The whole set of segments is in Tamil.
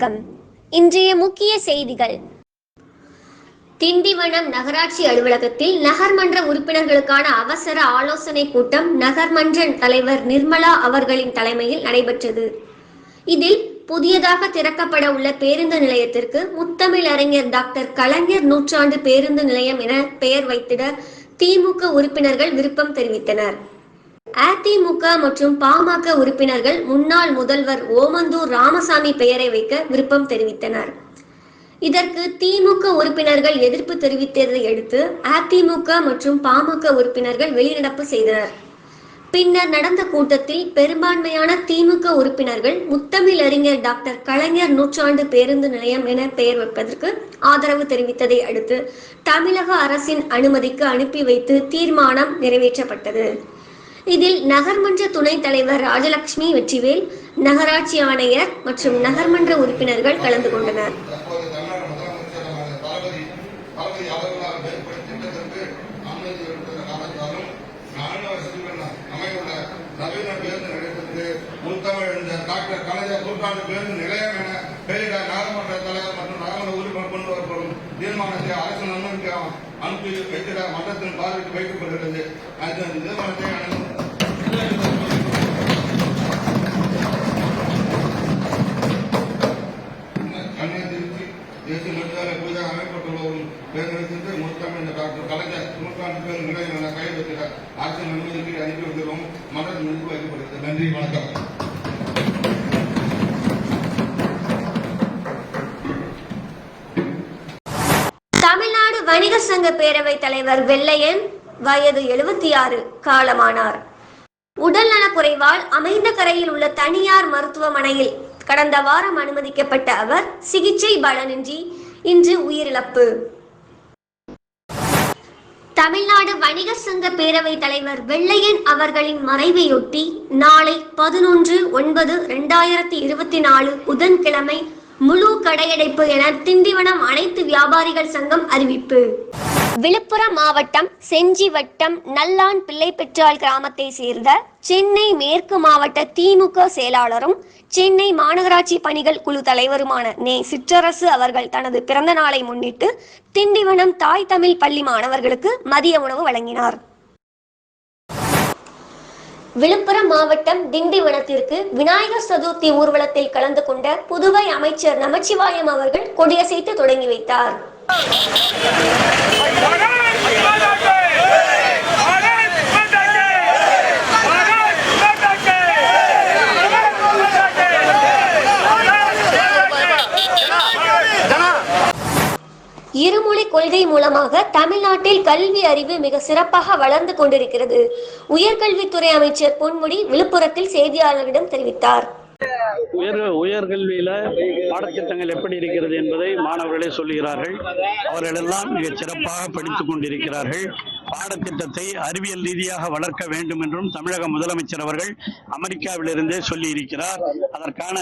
வணக்கம் இன்றைய முக்கிய செய்திகள். திண்டிவனம் நகராட்சி அலுவலகத்தில் நகர்மன்ற உறுப்பினர்களுக்கான அவசர ஆலோசனை கூட்டம் நகர்மன்ற தலைவர் நிர்மலா அவர்களின் தலைமையில் நடைபெற்றது. இதில் புதியதாக திறக்கப்பட உள்ள பேருந்து நிலையத்திற்கு முத்தமிழ் அறிஞர் டாக்டர் கலைஞர் நூற்றாண்டு பேருந்து நிலையம் என பெயர் வைத்திட திமுக உறுப்பினர்கள் விருப்பம் தெரிவித்தனர். அதிமுக மற்றும் பாமக உறுப்பினர்கள் முன்னாள் முதல்வர் ஓமந்தூர் ராமசாமி பெயரை வைக்க விருப்பம் தெரிவித்தனர். இதற்கு திமுக உறுப்பினர்கள் எதிர்ப்பு தெரிவித்ததை அடுத்து அதிமுக மற்றும் பாமக உறுப்பினர்கள் வெளிநடப்பு செய்தனர். பின்னர் நடந்த கூட்டத்தில் பெரும்பான்மையான திமுக உறுப்பினர்கள் முத்தமிழ் அறிஞர் டாக்டர் கலைஞர் நூற்றாண்டு பேருந்து நிலையம் என பெயர் வைப்பதற்கு ஆதரவு தெரிவித்ததை அடுத்து தமிழக அரசின் அனுமதிக்கு அனுப்பி வைத்து தீர்மானம் நிறைவேற்றப்பட்டது. இதில் நகர்மன்ற துணைத் தலைவர் ராஜலட்சுமி வெற்றிவேல் நகராட்சி ஆணையர் மற்றும் நகர்மன்ற உறுப்பினர்கள் கலந்து கொண்டனர். தீர்மானத்தை அரசு அனுமதிக்க அனுப்பி வைத்திட மன்றத்தின் பார்வைக்கு வைக்கப்படுகிறது அந்த தீர்மானத்தை ஒரு முத்தமிழ் டாக்டர் கலைஞர் நூற்றாண்டு பேர் நிலையம் கையெழுத்திட அரசின் அனுமதிக்கு அனுப்பி வைக்கிறோம் மன்றத்தில் நிறுத்தி வைக்கப்படுகிறது நன்றி வணக்கம். தமிழ்நாடு வணிக சங்க பேரவை தலைவர் வெள்ளையன் வயது எழுபத்தி ஆறு காலமானார். உடல் நலக்குறைவால் அமைந்த கரையில் உள்ள தனியார் மருத்துவமனையில் கடந்த வாரம் அனுமதிக்கப்பட்ட அவர் சிகிச்சை பலனின்றி இன்று உயிரிழப்பு. தமிழ்நாடு வணிக சங்க பேரவைத் தலைவர் வெள்ளையன் அவர்களின் மறைவையொட்டி நாளை பதினொன்று ஒன்பது ரெண்டாயிரத்தி இருபத்தி நாலு புதன்கிழமை முழு கடையடைப்பு என திண்டிவனம் அனைத்து வியாபாரிகள் சங்கம் அறிவிப்பு. விழுப்புரம் மாவட்டம் செஞ்சி வட்டம் நல்லான் பிள்ளை பெற்றாள் கிராமத்தை சேர்ந்த சென்னை மேற்கு மாவட்ட திமுக செயலாளரும் சென்னை மாநகராட்சி பணிகள் குழு தலைவருமான நே. சிற்றரசு அவர்கள் தனது பிறந்த நாளை முன்னிட்டு திண்டிவனம் தாய் தமிழ் பள்ளி மாணவர்களுக்கு மதிய உணவு வழங்கினார். விழுப்புரம் மாவட்டம் திண்டிவனத்திற்கு விநாயகர் சதுர்த்தி ஊர்வலத்தில் கலந்து கொண்ட புதுவை அமைச்சர் நமச்சிவாயம் அவர்கள் கொடியசைத்து தொடங்கி வைத்தார். இருமொழி கொள்கை மூலமாக தமிழ்நாட்டில் கல்வி அறிவு மிக சிறப்பாக வளர்ந்து கொண்டிருக்கிறது. உயர்கல்வித்துறை அமைச்சர் பொன்முடி விழுப்புரத்தில் செய்தியாளர்களிடம் தெரிவித்தார். உயர் உயர்கல்வியில பாடத்திட்டங்கள் எப்படி இருக்கிறது என்பதை மாணவர்களே சொல்லுகிறார்கள். அவர்களெல்லாம் மிகச் சிறப்பாக படித்துக் கொண்டிருக்கிறார்கள். பாடத்திட்டத்தை அறிவியல் ரீதியாக வளர்க்க வேண்டும் என்றும் தமிழக முதலமைச்சர் அவர்கள் அமெரிக்காவிலிருந்தே சொல்லி இருக்கிறார் அதற்கான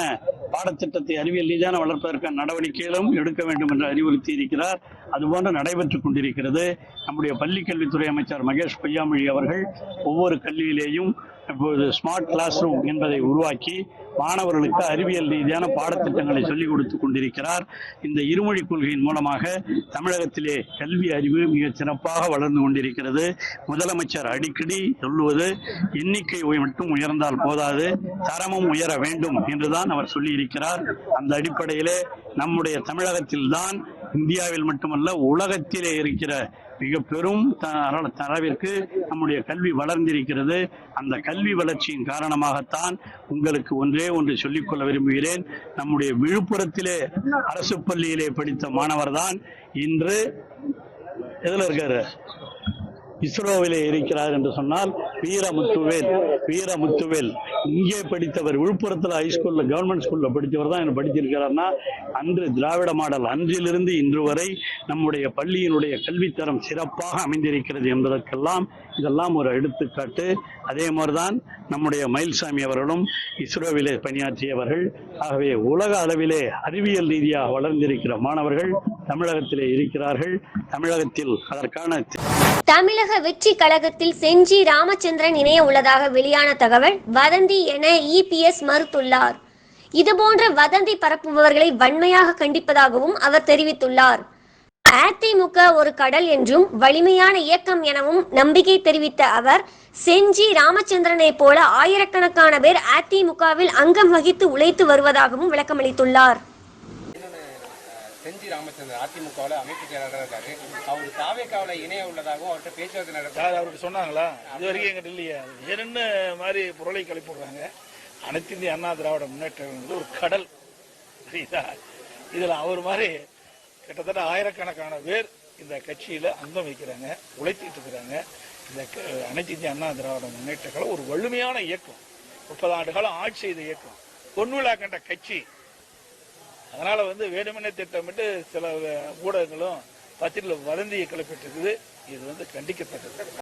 பாடத்திட்டத்தை அறிவியல் ரீதியான வளர்ப்பதற்கான நடவடிக்கைகளும் எடுக்க வேண்டும் என்று அறிவுறுத்தி இருக்கிறார் அதுபோன்று நடைபெற்றுக் கொண்டிருக்கிறது. நம்முடைய பள்ளிக்கல்வித்துறை அமைச்சர் மகேஷ் பொய்யாமொழி அவர்கள் ஒவ்வொரு கல்வியிலேயும் இப்போது ஸ்மார்ட் கிளாஸ் ரூம் என்பதை உருவாக்கி மாணவர்களுக்கு அறிவியல் ரீதியான பாடத்திட்டங்களை சொல்லிக் கொடுத்து கொண்டிருக்கிறார். இந்த இருமொழி கொள்கையின் மூலமாக தமிழகத்திலே கல்வி அறிவு மிகச் சிறப்பாக வளர்ந்து கொண்டிருக்கிறது. முதலமைச்சர் அடிக்கடி சொல்லுவது எண்ணிக்கை மட்டும் உயர்ந்தால் போதாது தரமும் உயர வேண்டும் என்றுதான் அவர் சொல்லியிருக்கிறார். அந்த அடிப்படையிலே நம்முடைய தமிழகத்தில்தான் இந்தியாவில் மட்டுமல்ல உலகத்திலே இருக்கிற மிக பெரும் தரவிற்கு நம்முடைய கல்வி வளர்ந்திருக்கிறது. அந்த கல்வி வளர்ச்சியின் காரணமாகத்தான் உங்களுக்கு ஒன்றே ஒன்று சொல்லிக்கொள்ள விரும்புகிறேன். நம்முடைய விழுப்புரத்திலே அரசு பள்ளியிலே படித்த மாணவர்தான் இன்று எதுல இருக்காரு? இஸ்ரோவிலே இருக்கிறார் என்று சொன்னால் வீரமுத்துவேல் வீரமுத்துவேல். இங்கே படித்தவர் விழுப்புரத்தில் ஹைஸ்கூல்ல கவர்மெண்ட் ஸ்கூல்ல படித்தவர் தான் என்ன படித்திருக்கிறார்னா அன்று திராவிட மாடல் அன்றிலிருந்து இன்று வரை நம்முடைய பள்ளியினுடைய கல்வித்தரம் சிறப்பாக அமைந்திருக்கிறது என்பதற்கெல்லாம் இதெல்லாம் ஒரு எடுத்துக்காட்டு. அதே மாதிரிதான் நம்முடைய மயில்சாமி அவர்களும் இஸ்ரோவிலே பணியாற்றியவர்கள். ஆகவே உலக அளவிலே அறிவியல் ரீதியாக வளர்ந்திருக்கிற மாணவர்கள் தமிழகத்திலே இருக்கிறார்கள். தமிழகத்தில் அதற்கான தமிழக வெற்றி கழகத்தில் செஞ்சி ராமச்சந்திரன் இணைய உள்ளதாக வெளியான தகவல் வதந்தி என இபிஎஸ் மறுத்துள்ளார். இதுபோன்ற வதந்தி பரப்புபவர்களை வன்மையாக கண்டிப்பதாகவும் அவர் தெரிவித்துள்ளார். அதிமுக ஒரு கடல் என்றும் வலிமையான இயக்கம் எனவும் நம்பிக்கை தெரிவித்த அவர் செஞ்சி ராமச்சந்திரனை போல ஆயிரக்கணக்கான பேர் அதிமுகவில் அங்கம் வகித்து உழைத்து வருவதாகவும் விளக்கமளித்துள்ளார். செஞ்சி ராமச்சந்திரன் அதிமுகவில் அமைப்பு செயலாளராக இருக்காரு. அவர் தாவேக்காவில் இணைய உள்ளதாகவும் அவர்கிட்ட பேச்சுவார்த்தை நடத்த யார் அவருக்கு சொன்னாங்களா? இது வரைக்கும் எங்கிட்ட இல்லையா. என்ன மாதிரி புரளை கிளப்பிடுறாங்க அனைத்து இந்திய அண்ணா திராவிட முன்னேற்றம் ஒரு கடல். புரியுதா? இதில் அவர் மாதிரி கிட்டத்தட்ட ஆயிரக்கணக்கான பேர் இந்த கட்சியில் அங்கம் வைக்கிறாங்க உழைத்திட்டு இருக்கிறாங்க. இந்த க- அனைத்து இந்திய அண்ணா திராவிட முன்னேற்ற கழகம் ஒரு வலிமையான இயக்கம். முப்பது ஆண்டு காலம் ஆட்சி செய்த இயக்கம். பொன்விழா கண்ட கட்சி அதனால வந்து வேணுமெனே திட்டமிட்டு சில ஊடகங்களும் பத்திரிகை வதந்தியை கிளப்பிட்டு இருக்குது. இது வந்து கண்டிக்கத்தக்கது.